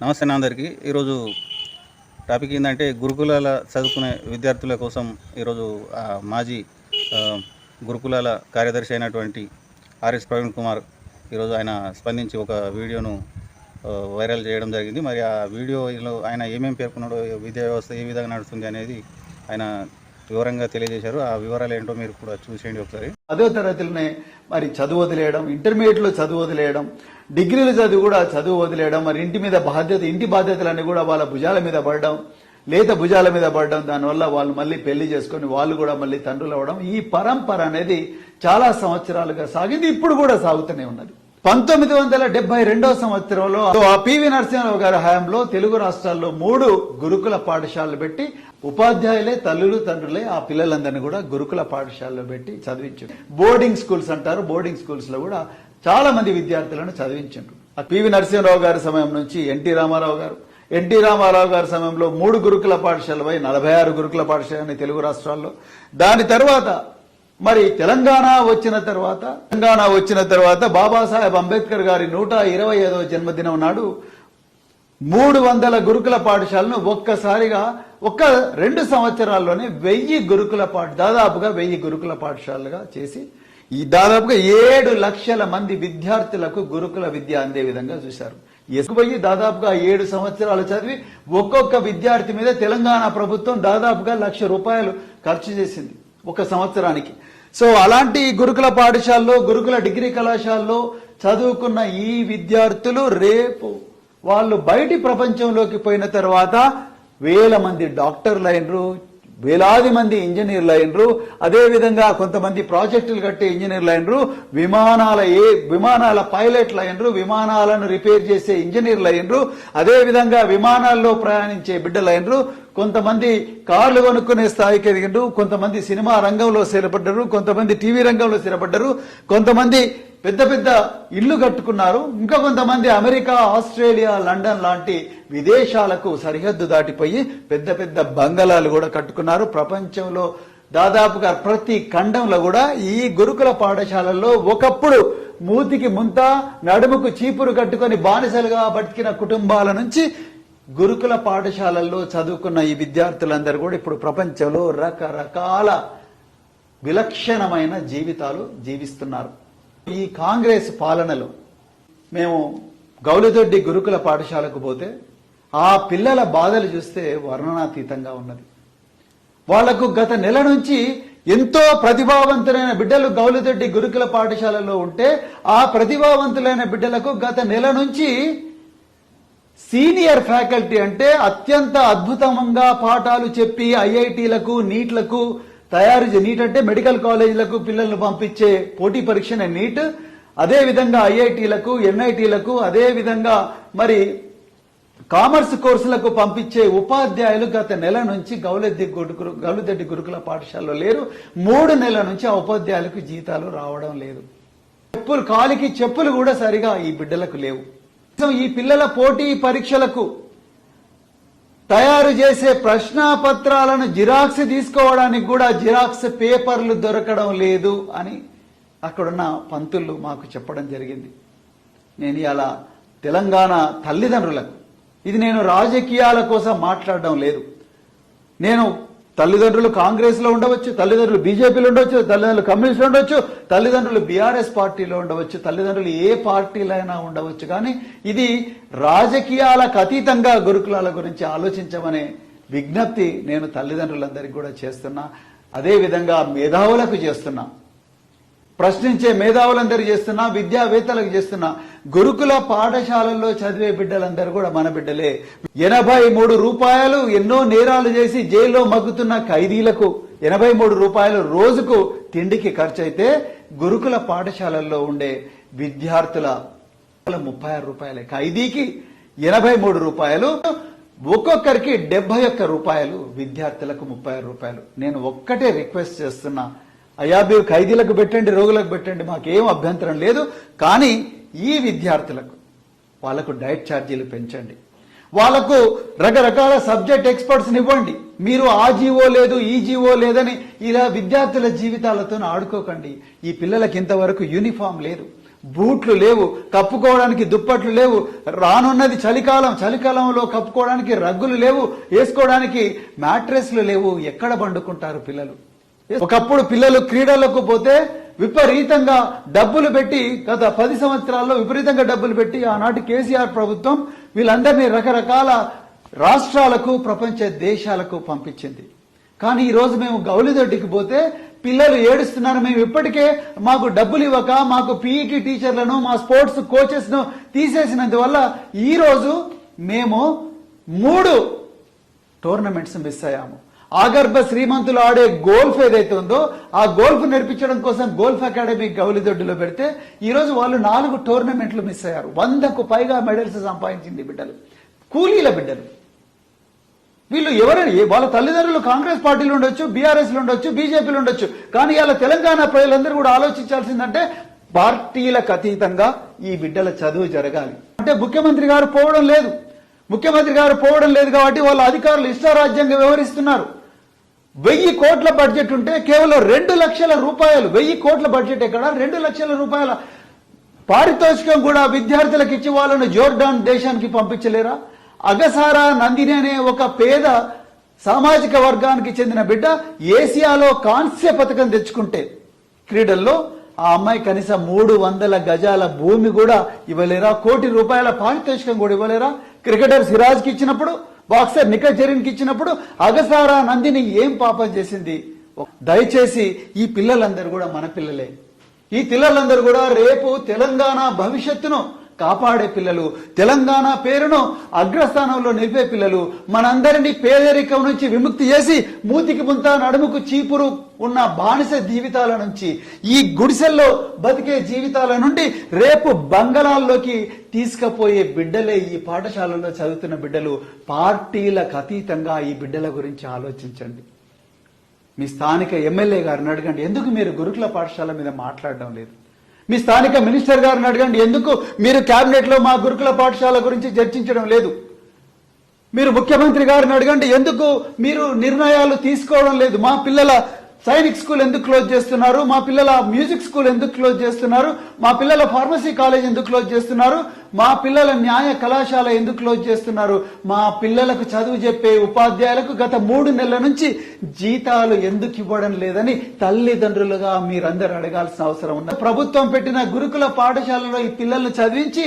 నమస్తే అందరికీ ఈరోజు టాపిక్ ఏంటంటే గురుకులాల చదువుకునే విద్యార్థుల కోసం ఈరోజు మాజీ గురుకులాల కార్యదర్శి అయినటువంటి ఆర్ఎస్ ప్రవీణ్ కుమార్ ఈరోజు ఆయన స్పందించి ఒక వీడియోను వైరల్ చేయడం జరిగింది. మరి ఆ వీడియోలో ఆయన ఏమేమి పేర్కొన్నాడో విద్యా వ్యవస్థ ఏ విధంగా నడుస్తుంది అనేది ఆయన వివరంగా తెలియజేశారు. ఆ వివరాలు ఏంటో మీరు కూడా చూసేయండి ఒకసారి. పదో తరగతిలోనే మరి చదువు వదిలేయడం ఇంటర్మీడియట్లో చదువు వదిలేయడం డిగ్రీలు చదువు కూడా చదువు వదిలేయడం మరి ఇంటి మీద బాధ్యత ఇంటి బాధ్యతలన్నీ కూడా వాళ్ళ భుజాల మీద పడడం లేత భుజాల మీద పడడం దానివల్ల వాళ్ళు మళ్ళీ పెళ్ళి చేసుకొని వాళ్ళు కూడా మళ్ళీ తండ్రులు అవ్వడం ఈ పరంపర అనేది చాలా సంవత్సరాలుగా సాగింది ఇప్పుడు కూడా సాగుతూనే ఉన్నది. పంతొమ్మిది వందల డెబ్బై రెండవ సంవత్సరంలో ఆ పివి నరసింహరావు గారి హయాంలో తెలుగు రాష్ట్రాల్లో మూడు గురుకుల పాఠశాలలు పెట్టి ఉపాధ్యాయులే తల్లులు తండ్రులే ఆ పిల్లలందరినీ కూడా గురుకుల పాఠశాలలో పెట్టి చదివించారు. బోర్డింగ్ స్కూల్స్ అంటారు. బోర్డింగ్ స్కూల్స్లో కూడా చాలా మంది విద్యార్థులను చదివించారు. ఆ పివి నరసింహరావు గారి సమయం నుంచి ఎన్టీ రామారావు గారు. ఎన్టీ రామారావు గారి సమయంలో మూడు గురుకుల పాఠశాలపై నలభై ఆరు గురుకుల పాఠశాలని తెలుగు రాష్ట్రాల్లో. దాని తర్వాత మరి తెలంగాణ వచ్చిన తర్వాత తెలంగాణ వచ్చిన తర్వాత బాబాసాహెబ్ అంబేద్కర్ గారి నూట ఇరవై ఐదవ జన్మదినం నాడు మూడు వందల గురుకుల పాఠశాలను ఒక్కసారిగా ఒక్క రెండు సంవత్సరాల్లోనే వెయ్యి గురుకుల పాఠ దాదాపుగా వెయ్యి గురుకుల పాఠశాలలుగా చేసి ఈ దాదాపుగా ఏడు లక్షల మంది విద్యార్థులకు గురుకుల విద్య అందే విధంగా చూశారు. ఎసుకుపోయి దాదాపుగా ఏడు సంవత్సరాలు చదివి ఒక్కొక్క విద్యార్థి మీద తెలంగాణ ప్రభుత్వం దాదాపుగా లక్ష రూపాయలు ఖర్చు చేసింది ఒక సంవత్సరానికి. సో అలాంటి గురుకుల పాఠశాలలో గురుకుల డిగ్రీ కళాశాలలో చదువుకున్న ఈ విద్యార్థులు రేపు వాళ్ళు బయటి ప్రపంచంలోకి పోయిన తర్వాత వేల మంది డాక్టర్లు అయినరు వేలాది మంది ఇంజనీర్లు అయినరు అదేవిధంగా కొంతమంది ప్రాజెక్టులు కట్టే ఇంజనీర్లు అయినరు విమానాల ఏ విమానాల పైలట్లు అయినరు విమానాలను రిపేర్ చేసే ఇంజనీర్లు అయినరు అదేవిధంగా విమానాల్లో ప్రయాణించే బిడ్డలు అయినరు కొంతమంది కార్లు కొనుక్కునే స్థాయికి ఎదిగిండు కొంతమంది సినిమా రంగంలో స్థిరపడ్డారు కొంతమంది టీవీ రంగంలో స్థిరపడ్డారు కొంతమంది పెద్ద పెద్ద ఇల్లు కట్టుకున్నారు ఇంకా కొంతమంది అమెరికా ఆస్ట్రేలియా లండన్ లాంటి విదేశాలకు సరిహద్దు దాటిపోయి పెద్ద పెద్ద బంగళాలు కూడా కట్టుకున్నారు. ప్రపంచంలో దాదాపుగా ప్రతి ఖండంలో కూడా ఈ గురుకుల పాఠశాలల్లో ఒకప్పుడు మూతికి ముంత నడుముకు చీపురు కట్టుకొని బానిసలుగా బతికిన కుటుంబాల నుంచి గురుకుల పాఠశాలల్లో చదువుకున్న ఈ విద్యార్థులందరూ కూడా ఇప్పుడు ప్రపంచంలో రకరకాల విలక్షణమైన జీవితాలు జీవిస్తున్నారు. ఈ కాంగ్రెస్ పాలనలో మేము గౌలిదొడ్డి గురుకుల పాఠశాలకు పోతే ఆ పిల్లల బాధలు చూస్తే వర్ణనాతీతంగా ఉన్నది. వాళ్ళకు గత నెల నుంచి ఎంతో ప్రతిభావంతులైన బిడ్డలు గౌలిదొడ్డి గురుకుల పాఠశాలలో ఉంటే ఆ ప్రతిభావంతులైన బిడ్డలకు గత నెల నుంచి సీనియర్ ఫ్యాకల్టీ అంటే అత్యంత అద్భుతంగా పాఠాలు చెప్పి ఐఐటీలకు నీట్లకు తయారు నీట్ అంటే మెడికల్ కాలేజీలకు పిల్లలను పంపించే పోటీ పరీక్షనే నీట్. అదే విధంగా ఐఐటీలకు ఎన్ఐటీలకు అదే విధంగా మరి కామర్స్ కోర్సులకు పంపించే ఉపాధ్యాయులు గత నెల నుంచి గౌలెద్ది గురుకులు గౌలదెడ్డి గురుకుల పాఠశాలలో లేరు. మూడు నెలల నుంచి ఆ ఉపాధ్యాయులకు జీతాలు రావడం లేదు. చెప్పులు కాలికి చెప్పులు కూడా సరిగా ఈ బిడ్డలకు లేవు. ఈ పిల్లల పోటీ పరీక్షలకు తయారు చేసే ప్రశ్నాపత్రాలను జిరాక్స్ తీసుకోవడానికి కూడా జిరాక్స్ పేపర్లు దొరకడం లేదు అని అక్కడున్న పంతులు మాకు చెప్పడం జరిగింది. నేను ఇలా తెలంగాణ తల్లిదండ్రులకు ఇది నేను రాజకీయాల కోసం మాట్లాడడం లేదు. నేను తల్లిదండ్రులు కాంగ్రెస్లో ఉండవచ్చు తల్లిదండ్రులు బీజేపీలో ఉండవచ్చు తల్లిదండ్రులు కమ్యూనిస్టులు ఉండవచ్చు తల్లిదండ్రులు బీఆర్ఎస్ పార్టీలో ఉండవచ్చు తల్లిదండ్రులు ఏ పార్టీలైనా ఉండవచ్చు. కానీ ఇది రాజకీయాలకు అతీతంగా గురుకులాల గురించి ఆలోచించమనే విజ్ఞప్తి నేను తల్లిదండ్రులందరికీ కూడా చేస్తున్నా. అదేవిధంగా మేధావులకు చేస్తున్నా. ప్రశ్నించే మేధావులందరూ చేస్తున్నా విద్యావేత్తలకు చేస్తున్నా గురుకుల పాఠశాలల్లో చదివే బిడ్డలందరూ కూడా మన బిడ్డలే. ఎనభై మూడు రూపాయలు ఎన్నో నేరాలు చేసి జైల్లో మగ్గుతున్న ఖైదీలకు ఎనభై మూడు రూపాయలు రోజుకు తిండికి ఖర్చు అయితే గురుకుల పాఠశాలల్లో ఉండే విద్యార్థుల ముప్పై ఆరు రూపాయలే. ఖైదీకి ఎనభై మూడు రూపాయలు ఒక్కొక్కరికి డెబ్బై ఒక్క రూపాయలు విద్యార్థులకు ముప్పై ఆరు రూపాయలు. నేను ఒక్కటే రిక్వెస్ట్ చేస్తున్నా అయ్యా మీరు ఖైదీలకు పెట్టండి రోగులకు పెట్టండి మాకేం అభ్యంతరం లేదు. కానీ ఈ విద్యార్థులకు వాళ్ళకు డైట్ ఛార్జీలు పెంచండి. వాళ్ళకు రకరకాల సబ్జెక్ట్ ఎక్స్పర్ట్స్ని ఇవ్వండి. మీరు ఆ జీవో లేదు ఈ జీవో లేదని ఇలా విద్యార్థుల జీవితాలతో ఆడుకోకండి. ఈ పిల్లలకి ఇంతవరకు యూనిఫామ్ లేదు. బూట్లు లేవు కప్పుకోవడానికి దుప్పట్లు లేవు రానున్నది చలికాలం చలికాలంలో కప్పుకోవడానికి రగ్గులు లేవు వేసుకోవడానికి మ్యాట్రెస్లు లేవు. ఎక్కడ పండుకుంటారు పిల్లలు? ఒకప్పుడు పిల్లలు క్రీడలకు పోతే విపరీతంగా డబ్బులు పెట్టి గత పది సంవత్సరాల్లో విపరీతంగా డబ్బులు పెట్టి ఆనాటి కేసీఆర్ ప్రభుత్వం వీళ్ళందరినీ రకరకాల రాష్ట్రాలకు ప్రపంచ దేశాలకు పంపించింది. కానీ ఈరోజు మేము గౌలిదొడ్డికి పోతే పిల్లలు ఏడుస్తున్నారు. మేము ఇప్పటికే మాకు డబ్బులు ఇవ్వక మాకు పీఈటీ టీచర్లను మా స్పోర్ట్స్ కోచెస్ను తీసేసినందువల్ల ఈరోజు మేము మూడు టోర్నమెంట్స్ మిస్ అయ్యాము. ఆగర్భ శ్రీమంతులు ఆడే గోల్ఫ్ ఏదైతే ఉందో ఆ గోల్ఫ్ నేర్పించడం కోసం గోల్ఫ్ అకాడమీ గౌలిదొడ్డులో పెడితే ఈ రోజు వాళ్ళు నాలుగు టోర్నమెంట్లు మిస్ అయ్యారు. వందకు పైగా మెడల్స్ సంపాదించింది బిడ్డలు. కూలీల బిడ్డలు. వీళ్ళు ఎవరని? వాళ్ళ తల్లిదండ్రులు కాంగ్రెస్ పార్టీలు ఉండొచ్చు బీఆర్ఎస్లు ఉండొచ్చు బీజేపీలు ఉండొచ్చు. కానీ ఇలా తెలంగాణ ప్రజలందరూ కూడా ఆలోచించాల్సిందంటే పార్టీలకు అతీతంగా ఈ బిడ్డల చదువు జరగాలి. అంటే ముఖ్యమంత్రి గారు పోవడం లేదు. ముఖ్యమంత్రి గారు పోవడం లేదు కాబట్టి వాళ్ళ అధికారులు ఇష్టారాజ్యంగా వ్యవహరిస్తున్నారు. వెయ్యి కోట్ల బడ్జెట్ ఉంటే కేవలం రెండు లక్షల రూపాయలు వెయ్యి కోట్ల బడ్జెట్ ఎక్కడ? రెండు లక్షల రూపాయల పారితోషికం కూడా విద్యార్థులకు ఇచ్చి వాళ్ళను జోర్డాన్ దేశానికి పంపించలేరా? అగసారా నందిని అనే ఒక పేద సామాజిక వర్గానికి చెందిన బిడ్డ ఏసియాలో కాంస్య పథకం తెచ్చుకుంటే క్రీడల్లో ఆ అమ్మాయి కనీసం మూడు వందల గజాల భూమి కూడా ఇవ్వలేరా? కోటి రూపాయల పారితోషికం కూడా ఇవ్వలేరా? క్రికెటర్ సిరాజ్కి ఇచ్చినప్పుడు బాక్సర్ నిఖత్ జరీన్కి ఇచ్చినప్పుడు అగసారా నందిని ఏం పాపం చేసింది? దయచేసి ఈ పిల్లలందరూ కూడా మన పిల్లలే. ఈ పిల్లలందరూ కూడా రేపు తెలంగాణ భవిష్యత్తును కాపాడే పిల్లలు. తెలంగాణ పేరును అగ్రస్థానంలో నిలిపే పిల్లలు. మనందరినీ పేదరికం నుంచి విముక్తి చేసి మూతికి ముంత నడుముకు చీపురు ఉన్న బానిస జీవితాల నుంచి ఈ గుడిసెల్లో బతికే జీవితాల నుండి రేపు బంగళాల్లోకి తీసుకుపోయే బిడ్డలే ఈ పాఠశాలలో చదువుతున్న బిడ్డలు. పార్టీలకు అతీతంగా ఈ బిడ్డల గురించి ఆలోచించండి. మీ స్థానిక ఎమ్మెల్యే గారిని అడగండి. ఎందుకు మీరు గురుకుల పాఠశాల మీద మాట్లాడడం లేదు? మీ స్థానిక మినిస్టర్ గారిని అడగండి. ఎందుకు మీరు క్యాబినెట్లో మా గురుకుల పాఠశాల గురించి చర్చించడం లేదు? మీరు ముఖ్యమంత్రి గారిని అడగండి. ఎందుకు మీరు నిర్ణయాలు తీసుకోవడం లేదు? మా పిల్లల సైనిక్ స్కూల్ ఎందుకు క్లోజ్ చేస్తున్నారు? మా పిల్లల మ్యూజిక్ స్కూల్ ఎందుకు క్లోజ్ చేస్తున్నారు? మా పిల్లల ఫార్మసీ కాలేజ్ ఎందుకు క్లోజ్ చేస్తున్నారు? మా పిల్లల న్యాయ కళాశాల ఎందుకు క్లోజ్ చేస్తున్నారు? మా పిల్లలకు చదువు చెప్పే ఉపాధ్యాయులకు గత మూడు నెలల నుంచి జీతాలు ఎందుకు ఇవ్వడం లేదని తల్లిదండ్రులుగా మీరందరూ అడగాల్సిన అవసరం ఉంది ప్రభుత్వం పెట్టిన గురుకుల పాఠశాలలో ఈ పిల్లల్ని చదివించి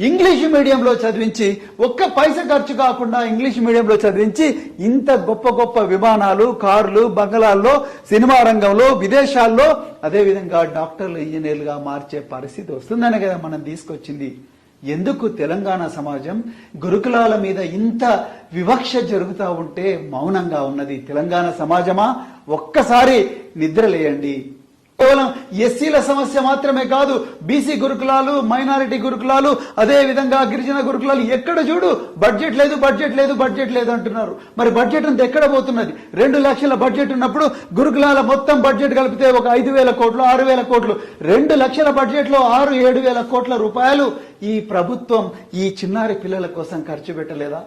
ఇంగ్లీష్ మీడియంలో చదివించి ఒక్క పైస ఖర్చు కాకుండా ఇంగ్లీష్ మీడియంలో చదివించి ఇంత గొప్ప గొప్ప విమానాలు కార్లు బంగళాల్లో సినిమా రంగంలో విదేశాల్లో అదేవిధంగా డాక్టర్లు ఇంజనీర్లుగా మార్చే పరిస్థితి వస్తుందనే కదా మనం తీసుకొచ్చింది. ఎందుకు తెలంగాణ సమాజం గురుకులాల మీద ఇంత వివక్ష జరుగుతూ ఉంటే మౌనంగా ఉన్నది? తెలంగాణ సమాజమా? ఒక్కసారి నిద్రలేయండి. కేవలం ఎస్సీల సమస్య మాత్రమే కాదు బీసీ గురుకులాలు మైనారిటీ గురుకులాలు అదే విధంగా గిరిజన గురుకులాలు ఎక్కడ చూడు బడ్జెట్ లేదు బడ్జెట్ లేదు బడ్జెట్ లేదు అంటున్నారు. మరి బడ్జెట్ అంతా ఎక్కడ పోతున్నది? రెండు లక్షల బడ్జెట్ ఉన్నప్పుడు గురుకులాల మొత్తం బడ్జెట్ కలిపితే ఒక ఐదు వేల కోట్లు ఆరు వేల కోట్లు. రెండు లక్షల బడ్జెట్లో ఆరు ఏడు వేల కోట్ల రూపాయలు ఈ ప్రభుత్వం ఈ చిన్నారి పిల్లల కోసం ఖర్చు పెట్టలేదా?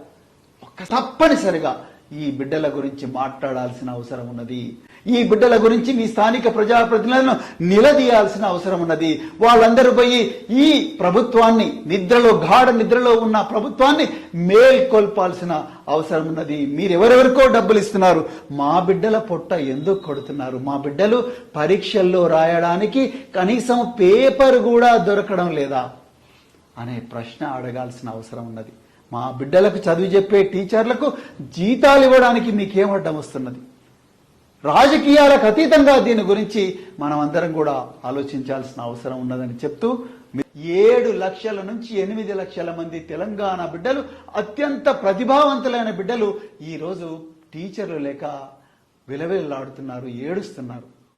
తప్పనిసరిగా. ఈ బిడ్డల గురించి మాట్లాడాల్సిన అవసరం ఉన్నది. ఈ బిడ్డల గురించి మీ స్థానిక ప్రజాప్రతినిధులను నిలదీయాల్సిన అవసరం ఉన్నది. వాళ్ళందరూ పోయి ఈ ప్రభుత్వాన్ని నిద్రలో గాఢ నిద్రలో ఉన్న ప్రభుత్వాన్ని మేల్కొల్పాల్సిన అవసరం ఉన్నది. మీరు ఎవరెవరికో డబ్బులు ఇస్తున్నారు. మా బిడ్డల పొట్ట ఎందుకు కొడుతున్నారు? మా బిడ్డలు పరీక్షల్లో రాయడానికి కనీసం పేపర్ కూడా దొరకడం లేదా? అనే ప్రశ్న అడగాల్సిన అవసరం ఉన్నది. మా బిడ్డలకు చదువు చెప్పే టీచర్లకు జీతాలు ఇవ్వడానికి మీకేం అడ్డం వస్తున్నది? రాజకీయాలకు అతీతంగా దీని గురించి మనం అందరం కూడా ఆలోచించాల్సిన అవసరం ఉన్నదని చెప్తూ ఏడు లక్షల నుంచి ఎనిమిది లక్షల మంది తెలంగాణ బిడ్డలు అత్యంత ప్రతిభావంతులైన బిడ్డలు ఈ రోజు టీచర్లు లేక విలవిల్లాడుతున్నారు ఏడుస్తున్నారు.